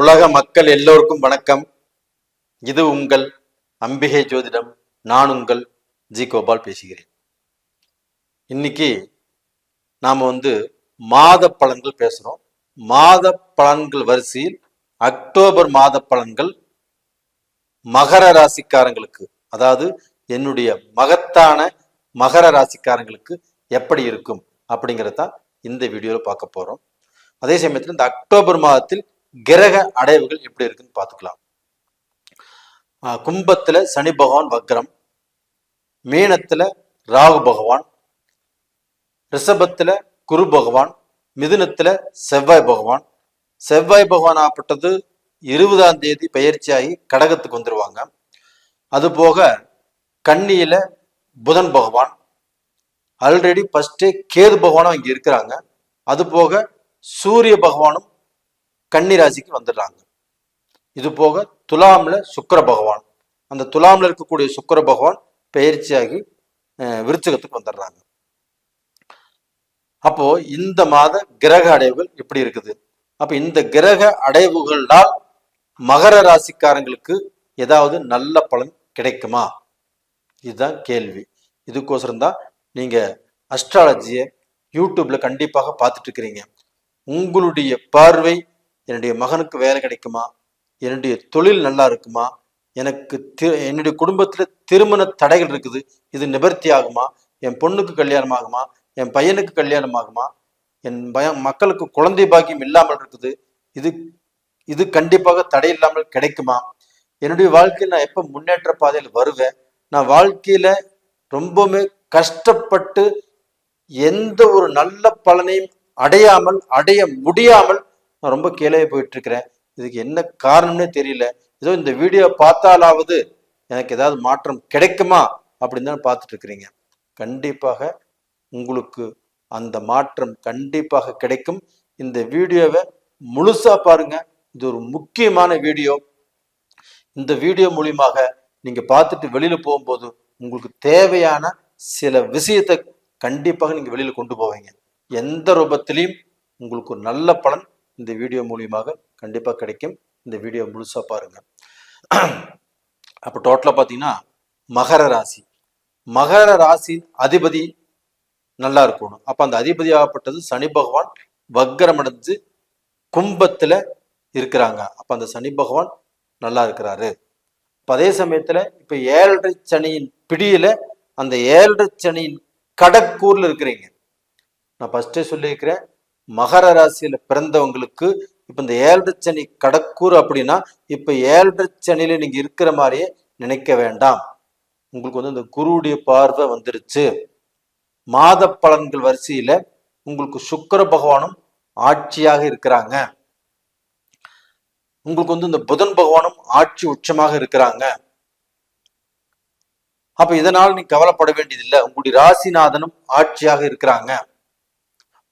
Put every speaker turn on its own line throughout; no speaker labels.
உலக மக்கள் எல்லோருக்கும் வணக்கம். இது உங்கள் அம்பிகை ஜோதிடம் நான் உங்கள் ஜி கோபால் பேசுகிறேன். இன்னைக்கு நாம் வந்து மாத பலன்கள் பேசுகிறோம் மாத பலன்கள் வரிசையில் அக்டோபர் மாத பலன்கள் மகர ராசிக்காரங்களுக்கு அதாவது என்னுடைய மகத்தான மகர ராசிக்காரங்களுக்கு எப்படி இருக்கும் அப்படிங்கிறத இந்த வீடியோவில் பார்க்க போகிறோம் அதே சமயத்தில் இந்த அக்டோபர் மாதத்தில் கிரக அடைவுகள் எப்படி இருக்குன்னு பார்த்துக்கலாம். கும்பத்துல சனி பகவான் வக்ரம் மீனத்துல ராகு பகவான் ரிஷபத்துல குரு பகவான் மிதுனத்துல செவ்வாய் பகவான். செவ்வாய் பகவான் ஆப்பட்டது இருபதாம் தேதி பயிற்சியாகி கடகத்துக்கு வந்துடுவாங்க அது போக கன்னியில புதன் பகவான் ஆல்ரெடி ஃபர்ஸ்டே கேது பகவானும் இங்க இருக்கிறாங்க. அது போக சூரிய பகவானும் கன்னிராசிக்கு வந்துடுறாங்க. இது போக துலாம்ல சுக்கர பகவான். அந்த துலாம்ல இருக்கக்கூடிய சுக்கிர பகவான் பயிற்சியாகி அஹ், வந்துடுறாங்க. அப்போ இந்த மாத கிரக அடைவுகள் எப்படி இருக்குது? அப்ப இந்த கிரக அடைவுகள்னால் மகர ராசிக்காரங்களுக்கு ஏதாவது நல்ல பலன் கிடைக்குமா? இதுதான் கேள்வி. இதுக்கோசரம் தான் நீங்க அஸ்ட்ராலஜியை யூடியூப்ல கண்டிப்பாக பார்த்துட்டு இருக்கிறீங்க. உங்களுடைய பார்வை என்னுடைய மகனுக்கு வேலை கிடைக்குமா? என்னுடைய தொழில் நல்லா இருக்குமா? எனக்கு தி- என்னுடைய குடும்பத்தில் திருமண தடைகள் இருக்குது. இது நிவர்த்தி ஆகுமா? என் பொண்ணுக்கு கல்யாணம் ஆகுமா? என் பையனுக்கு கல்யாணம் ஆகுமா? என் பயம் மக்களுக்கு குழந்தை பாக்கியம் இல்லாமல் இருக்குது. இது இது கண்டிப்பாக தடை இல்லாமல் கிடைக்குமா? என்னுடைய வாழ்க்கையில் நான் எப்போ முன்னேற்ற பாதையில் வருவேன்? நான் வாழ்க்கையில ரொம்பவுமே கஷ்டப்பட்டு எந்த ஒரு நல்ல பலனையும் அடையாமல் அடைய முடியாமல் நான் ரொம்ப கீழே போயிட்டு இருக்கிறேன் இதுக்கு என்ன காரணம்னே தெரியல. ஏதோ இந்த வீடியோ பார்த்தாலாவது எனக்கு ஏதாவது மாற்றம் கிடைக்குமா அப்படின்னு தான் பார்த்துட்டு இருக்கிறீங்க கண்டிப்பாக உங்களுக்கு அந்த மாற்றம் கண்டிப்பாக கிடைக்கும். இந்த வீடியோவை முழுசா பாருங்க. இது ஒரு முக்கியமான வீடியோ. இந்த வீடியோ மூலியமாக நீங்க பார்த்துட்டு வெளியில போகும்போது உங்களுக்கு தேவையான சில விஷயத்தை கண்டிப்பாக நீங்க வெளியில கொண்டு போவீங்க. எந்த ரூபத்திலையும் உங்களுக்கு ஒரு நல்ல பலன் இந்த வீடியோ மூலியமாக கண்டிப்பாக கிடைக்கும். இந்த வீடியோ முழுசாக பாருங்க. அப்போ டோட்டலா பார்த்தீங்கன்னா மகர ராசி. மகர ராசி அதிபதி நல்லா இருக்கணும். அப்ப அந்த அதிபதி ஆகப்பட்டது சனி பகவான் வக்ரம் அடைஞ்சு கும்பத்துல இருக்கிறாங்க. அப்போ அந்த சனி பகவான் நல்லா இருக்கிறாரு. அதே சமயத்துல இப்ப ஏழரை சனியின் பிடியில அந்த ஏழரை சனியின் கடக்கூர்ல இருக்கிறீங்க. நான் ஃபஸ்ட்டே சொல்லியிருக்கிறேன் மகர ராசியில பிறந்தவங்களுக்கு இப்ப இந்த ஏழரை சனி கடக்கூர் அப்படின்னா இப்ப ஏழரை சனியில நீங்க இருக்கிற மாதிரியே நினைக்க வேண்டாம். உங்களுக்கு வந்து இந்த குருவுடைய பார்வை வந்துருச்சு. மாத பலன்கள் வரிசையில உங்களுக்கு சுக்கர பகவானும் ஆட்சியாக இருக்கிறாங்க. உங்களுக்கு வந்து இந்த புதன் பகவானும் ஆட்சி உச்சமாக இருக்கிறாங்க. அப்ப இதனால் நீ கவலைப்பட வேண்டியதில்லை. உங்களுடைய ராசிநாதனும் ஆட்சியாக இருக்கிறாங்க.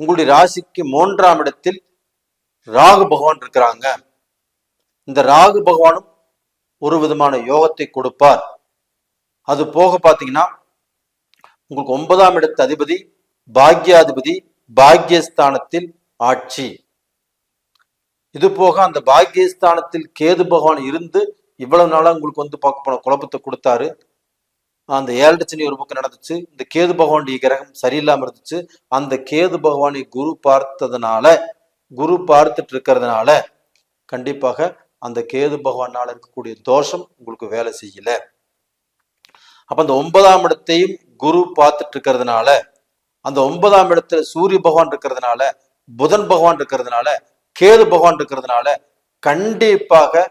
உங்களுடைய ராசிக்கு மூன்றாம் இடத்தில் ராகு பகவான் இருக்கிறாங்க. இந்த ராகு பகவானும் ஒரு விதமான யோகத்தை கொடுப்பார். அது போக பார்த்தீங்கன்னா உங்களுக்கு ஒன்பதாம் இடத்து அதிபதி பாக்யாதிபதி பாக்யஸ்தானத்தில் ஆட்சி. இது போக அந்த பாக்யஸ்தானத்தில் கேது பகவான் இருந்து இவ்வளவு நாளா உங்களுக்கு வந்து பார்க்க போன குழப்பத்தை கொடுத்தாரு. அந்த ஏழரை சனி ஒரு பக்கம் நடந்துச்சு இந்த கேது பகவானுடைய கிரகம் சரியில்லாம இருந்துச்சு அந்த கேது பகவானை குரு பார்த்ததுனால குரு பார்த்துட்டு இருக்கிறதுனால கண்டிப்பாக அந்த கேது பகவானால இருக்கக்கூடிய தோஷம் உங்களுக்கு வேலை செய்யல. அப்ப அந்த ஒன்பதாம் இடத்தையும் குரு பார்த்துட்டு இருக்கிறதுனால அந்த ஒன்பதாம் இடத்துல சூரிய பகவான் இருக்கிறதுனால புதன் பகவான் இருக்கிறதுனால கேது பகவான் இருக்கிறதுனால கண்டிப்பாக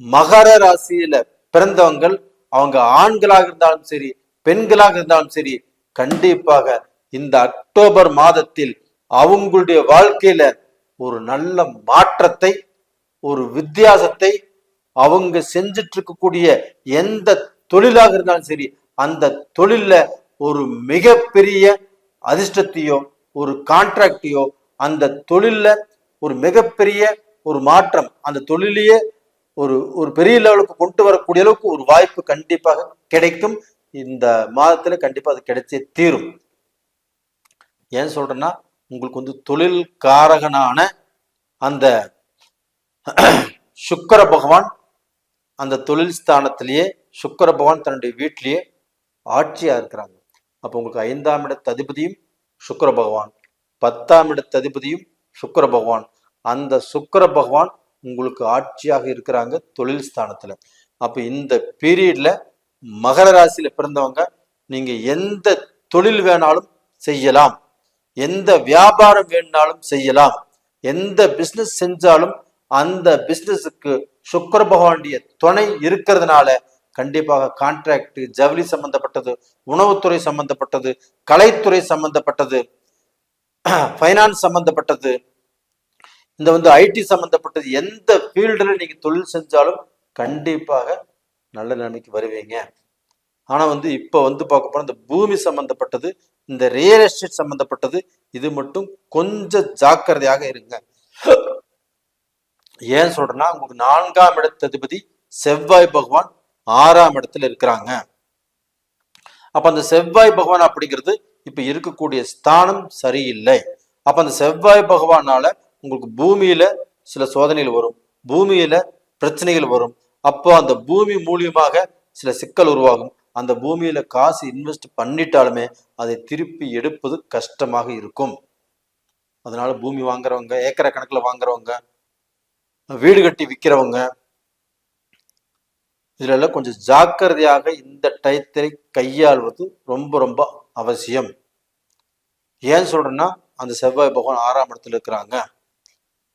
மகர ராசியில பிறந்தவங்கள் அவங்க ஆண்களாக இருந்தாலும் சரி பெண்களாக இருந்தாலும் சரி கண்டிப்பாக இந்த அக்டோபர் மாதத்தில் அவங்களுடைய வாழ்க்கையில ஒரு நல்ல மாற்றத்தை ஒரு வித்தியாசத்தை அவங்க செஞ்சிட்டு இருக்கக்கூடிய எந்த தொழிலாக இருந்தாலும் சரி அந்த தொழில்ல ஒரு மிகப்பெரிய அதிர்ஷ்டத்தையோ ஒரு கான்ட்ராக்டையோ அந்த தொழில்ல ஒரு மிகப்பெரிய ஒரு மாற்றம் அந்த தொழிலையே ஒரு ஒரு பெரிய லெவலுக்கு கொண்டு வரக்கூடிய அளவுக்கு ஒரு வாய்ப்பு கண்டிப்பாக கிடைக்கும். இந்த மாதத்துல கண்டிப்பா அது கிடைச்சே தீரும். ஏன் சொல்றேன்னா உங்களுக்கு வந்து தொழில் காரகனான அந்த சுக்கிர பகவான் அந்த தொழில் ஸ்தானத்திலேயே சுக்கர பகவான் தன்னுடைய வீட்டிலேயே ஆட்சியா இருக்கிறாங்க. அப்போ உங்களுக்கு ஐந்தாம் இட அதிபதியும் சுக்கிர பகவான் பத்தாம் இட அதிபதியும் சுக்கர பகவான். அந்த சுக்கிர பகவான் உங்களுக்கு ஆட்சியாக இருக்கிறாங்க தொழில் ஸ்தானத்துல. அப்ப இந்த பீரியட்ல மகர ராசியில பிறந்தவங்க நீங்க எந்த தொழில் வேணாலும் செய்யலாம். எந்த வியாபாரம் வேணாலும் செய்யலாம். எந்த பிசினஸ் செஞ்சாலும் அந்த பிசினஸுக்கு சுக்கர பகவானுடைய துணை இருக்கிறதுனால கண்டிப்பாக கான்ட்ராக்ட் ஜவுளி சம்பந்தப்பட்டது உணவுத்துறை சம்பந்தப்பட்டது கலைத்துறை சம்பந்தப்பட்டது ஃபைனான்ஸ் சம்பந்தப்பட்டது இந்த வந்து ஐடி சம்பந்தப்பட்டது எந்த ஃபீல்டில் நீங்க தொழில் செஞ்சாலும் கண்டிப்பாக நல்ல நிலைமைக்கு வருவீங்க. ஆனா வந்து இப்போ வந்து பார்க்க போனால் இந்த பூமி சம்பந்தப்பட்டது இந்த ரியல் எஸ்டேட் சம்பந்தப்பட்டது இது மட்டும் கொஞ்சம் ஜாக்கிரதையாக இருங்க. ஏன் சொல்றேன்னா உங்களுக்கு நான்காம் இடத்து அதிபதி செவ்வாய் பகவான் ஆறாம் இடத்துல இருக்கிறாங்க. அப்ப அந்த செவ்வாய் பகவான் அப்படிங்கிறது இப்ப இருக்கக்கூடிய ஸ்தானம் சரியில்லை. அப்ப அந்த செவ்வாய் பகவானால உங்களுக்கு பூமியில சில சோதனைகள் வரும். பூமியில பிரச்சனைகள் வரும். அப்போ அந்த பூமி மூலியமாக சில சிக்கல் உருவாகும். அந்த பூமியில காசு இன்வெஸ்ட் பண்ணிட்டாலுமே அதை திருப்பி எடுப்பது கஷ்டமாக இருக்கும். அதனால பூமி வாங்குறவங்க ஏக்கரை கணக்குல வாங்குறவங்க வீடு கட்டி விற்கிறவங்க இதுலெல்லாம் கொஞ்சம் ஜாக்கிரதையாக இந்த டயத்தை கையாள்வது ரொம்ப ரொம்ப அவசியம். ஏன் சொல்றேன்னா அந்த செவ்வாய் பகவான் ஆறாம் இடத்துல இருக்கிறாங்க.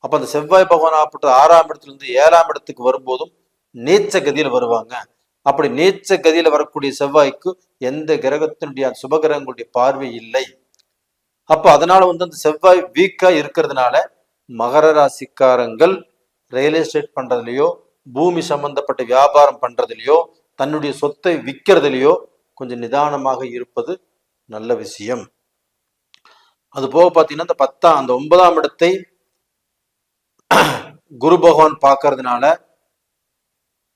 அப்ப அந்த செவ்வாய் பகவான் ஆப்பட்ட ஆறாம் இடத்துல இருந்து ஏழாம் இடத்துக்கு வரும்போதும் நீச்ச கதியில வருவாங்க. அப்படி நீச்ச கதியில வரக்கூடிய செவ்வாய்க்கு எந்த கிரகத்தினுடைய சுபகிரகங்களுடைய பார்வை இல்லை. அப்ப அதனால வந்து அந்த செவ்வாய் வீக்கா இருக்கிறதுனால மகர ராசிக்காரங்கள் ரியல் எஸ்டேட் பண்றதுலயோ பூமி சம்பந்தப்பட்ட வியாபாரம் பண்றதுலயோ தன்னுடைய சொத்தை விற்கிறதுலயோ கொஞ்சம் நிதானமாக இருப்பது நல்ல விஷயம். அது போக பார்த்தீங்கன்னா இந்த பத்தாம் அந்த ஒன்பதாம் இடத்தை குரு பகவான் பார்க்கறதுனால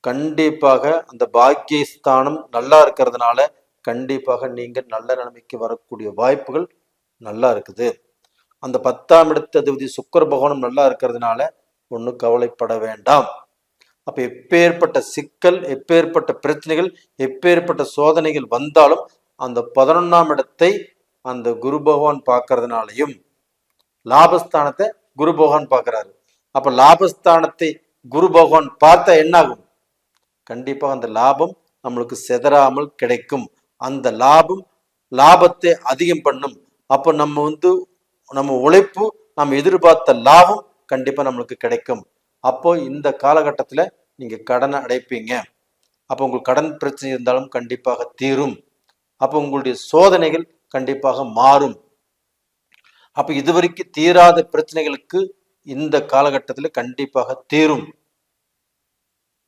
கண்டிப்பாக அந்த பாக்கியஸ்தானம் நல்லா இருக்கிறதுனால கண்டிப்பாக நீங்கள் நல்ல நிலைமைக்கு வரக்கூடிய வாய்ப்புகள் நல்லா இருக்குது. அந்த பத்தாம் இடத்து அதிபதி சுக்கர பகவானும் நல்லா இருக்கிறதுனால ஒன்றும் கவலைப்பட வேண்டாம். அப்போ எப்பேற்பட்ட சிக்கல் எப்பேற்பட்ட பிரச்சனைகள் எப்பேற்பட்ட சோதனைகள் வந்தாலும் அந்த பதினொன்னாம் இடத்தை அந்த குரு பகவான் பார்க்கறதுனாலையும் லாபஸ்தானத்தை குரு பகவான் பார்க்கறாரு. அப்ப லாபஸ்தானத்தை குரு பகவான் பார்த்தா என்ன ஆகும் கண்டிப்பாக அந்த லாபம் நம்மளுக்கு செதறாமல் கிடைக்கும். அந்த லாபம் லாபத்தை அதிகம் பண்ணும். அப்போ நம்ம வந்து நம்ம உழைப்பு நம்ம எதிர்பார்த்த லாபம் கண்டிப்பா நம்மளுக்கு கிடைக்கும். அப்போ இந்த காலகட்டத்தில் நீங்க கடனை அடைப்பீங்க. அப்போ உங்களுக்கு கடன் பிரச்சனை இருந்தாலும் கண்டிப்பாக தீரும். அப்போ உங்களுடைய சோதனைகள் கண்டிப்பாக மாறும். அப்போ இதுவரைக்கும் தீராத பிரச்சனைகளுக்கு இந்த காலகட்டத்தில் கண்டிப்பாக தீரும்.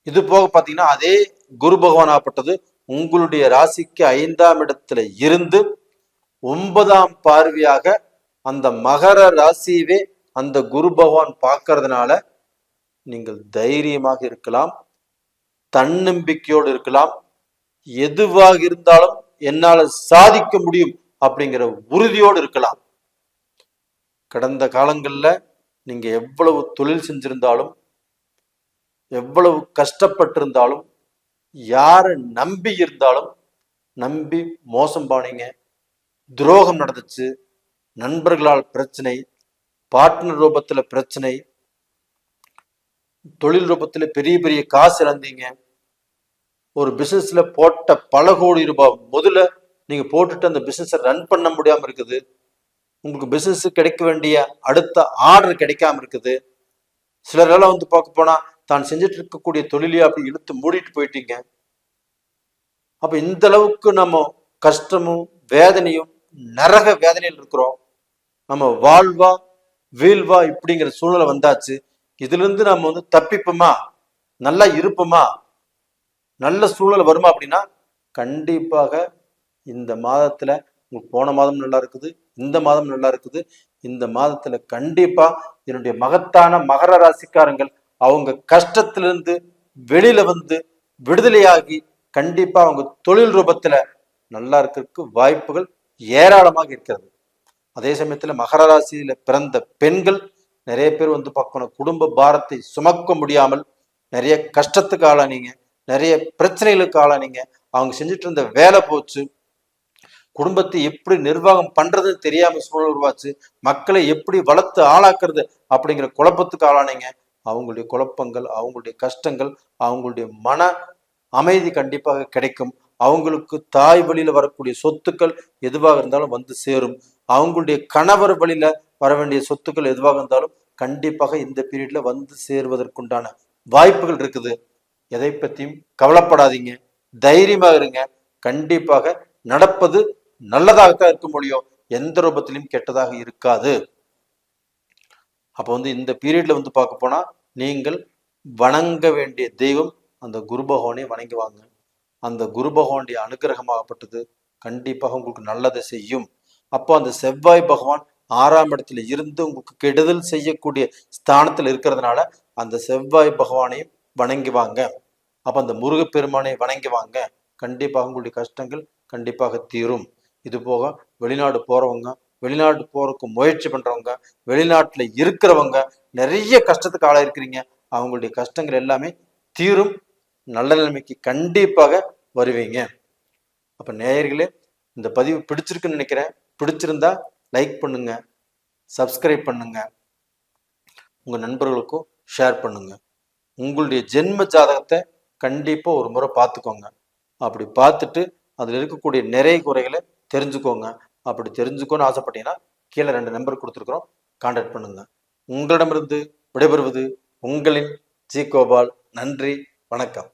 இது போக பார்த்தீங்கன்னா அதே குரு பகவானாகப்பட்டது உங்களுடைய ராசிக்கு ஐந்தாம் இடத்துல இருந்து ஒன்பதாம் பார்வையாக அந்த மகர ராசியவே அந்த குரு பகவான் பார்க்கறதுனால நீங்கள் தைரியமாக இருக்கலாம் தன்னம்பிக்கையோடு இருக்கலாம் எதுவாக இருந்தாலும் என்னால சாதிக்க முடியும் அப்படிங்கிற உறுதியோடு இருக்கலாம். கடந்த காலங்கள்ல நீங்க எவ்வளவு தொழில் செஞ்சிருந்தாலும் எவ்வளவு கஷ்டப்பட்டிருந்தாலும் யாரை நம்பி இருந்தாலும் நம்பி மோசம் பானீங்க. துரோகம் நடந்துச்சு. நண்பர்களால் பிரச்சனை பார்ட்னர் ரூபத்துல பிரச்சனை தொழில் ரூபத்துல பெரிய பெரிய காசு இழந்தீங்க. ஒரு பிசினஸ்ல போட்ட பல கோடி ரூபாய் முதல்ல நீங்க போட்டுட்டு அந்த பிசினஸை ரன் பண்ண முடியாமல் இருக்குது. உங்களுக்கு பிசினஸ் கிடைக்க வேண்டிய அடுத்த ஆர்டர் கிடைக்காம இருக்குது. சிலரெல்லாம் வந்து பார்க்க போனா தான் செஞ்சுட்டு இருக்கக்கூடிய தொழிலையே அப்படி இழுத்து மூடிட்டு போயிட்டீங்க. அப்ப இந்த அளவுக்கு நம்ம கஷ்டமும் வேதனையும் நரக வேதனையில் இருக்கிறோம். நம்ம வாழ்வா வீழ்வா இப்படிங்கிற சூழ்நிலை வந்தாச்சு. இதுல இருந்து நம்ம வந்து தப்பிப்போமா? நல்லா இருப்போமா? நல்ல சூழ்நிலை வருமா அப்படின்னா கண்டிப்பாக இந்த மாதத்துல உங்களுக்கு போன மாதம் நல்லா இருக்குது. இந்த மாதம் நல்லா இருக்குது. இந்த மாதத்துல கண்டிப்பா என்னுடைய மகத்தான மகர ராசிக்காரங்கள் அவங்க கஷ்டத்திலிருந்து வெளியில வந்து விடுதலையாகி கண்டிப்பா அவங்க தொழில் ரூபத்துல நல்லா இருக்கிறதுக்கு வாய்ப்புகள் ஏராளமாக இருக்கிறது. அதே சமயத்துல மகர ராசியில பிறந்த பெண்கள் நிறைய பேர் வந்து பார்க்கணும். குடும்ப பாரத்தை சுமக்க முடியாமல் நிறைய கஷ்டத்துக்கு ஆளானீங்க. நிறைய பிரச்சனைகளுக்கு ஆளானீங்க. அவங்க செஞ்சுட்டு இருந்த வேலை போச்சு. குடும்பத்தை எப்படி நிர்வாகம் பண்றதுன்னு தெரியாம சூழல் உருவாச்சு மக்களை எப்படி வளர்த்து ஆளாக்குறது அப்படிங்கிற குழப்பத்துக்கு ஆளானீங்க. அவங்களுடைய குழப்பங்கள் அவங்களுடைய கஷ்டங்கள் அவங்களுடைய மன அமைதி கண்டிப்பாக கிடைக்கும். அவங்களுக்கு தாய் வழியில வரக்கூடிய சொத்துக்கள் எதுவாக இருந்தாலும் வந்து சேரும். அவங்களுடைய கணவர் வழியில வர வேண்டிய சொத்துக்கள் எதுவாக இருந்தாலும் கண்டிப்பாக இந்த பீரியட்ல வந்து சேருவதற்குண்டான வாய்ப்புகள் இருக்குது. எதை பத்தியும் கவலைப்படாதீங்க. தைரியமாக இருங்க. கண்டிப்பாக நடப்பது நல்லதாகத்தான் இருக்க முடியும். எந்த ரூபத்திலையும் கெட்டதாக இருக்காது. அப்போ வந்து இந்த பீரியட்ல வந்து பார்க்க போனா நீங்கள் வணங்க வேண்டிய தெய்வம் அந்த குரு பகவானை வணங்குவாங்க அந்த குரு பகவானுடைய அனுகிரகமாகப்பட்டது கண்டிப்பாக உங்களுக்கு நல்லதை செய்யும். அப்போ அந்த செவ்வாய் பகவான் ஆறாம் இடத்துல இருந்து உங்களுக்கு கெடுதல் செய்யக்கூடிய ஸ்தானத்தில் இருக்கிறதுனால அந்த செவ்வாய் பகவானையும் வணங்குவாங்க அப்ப அந்த முருகப்பெருமானை வணங்குவாங்க கண்டிப்பாக உங்களுடைய கஷ்டங்கள் கண்டிப்பாக தீரும். இது போக வெளிநாடு போறவங்க வெளிநாடு போறதுக்கு முயற்சி பண்றவங்க வெளிநாட்டுல இருக்கிறவங்க நிறைய கஷ்டத்துக்கு ஆளா இருக்கிறீங்க அவங்களுடைய கஷ்டங்கள் எல்லாமே தீரும். நல்ல நிலைமைக்கு கண்டிப்பாக வருவீங்க. அப்ப நேயர்களே இந்த பதிவு பிடிச்சிருக்குன்னு நினைக்கிறேன். பிடிச்சிருந்தா லைக் பண்ணுங்க சப்ஸ்கிரைப் பண்ணுங்க. உங்க நண்பர்களுக்கும் ஷேர் பண்ணுங்க. உங்களுடைய ஜென்ம ஜாதகத்தை கண்டிப்பா ஒரு முறை பார்த்துக்கோங்க. அப்படி பார்த்துட்டு அதில் இருக்கக்கூடிய நிறை குறைகளை தெரிஞ்சுக்கோங்க. அப்படி தெரிஞ்சுக்கோன்னு ஆசைப்பட்டீங்கன்னா கீழே ரெண்டு நம்பர் கொடுத்துருக்குறோம். கான்டாக்ட் பண்ணுங்க. உங்களிடமிருந்து விடைபெறுவது உங்களின் ஜி கோபால். நன்றி. வணக்கம்.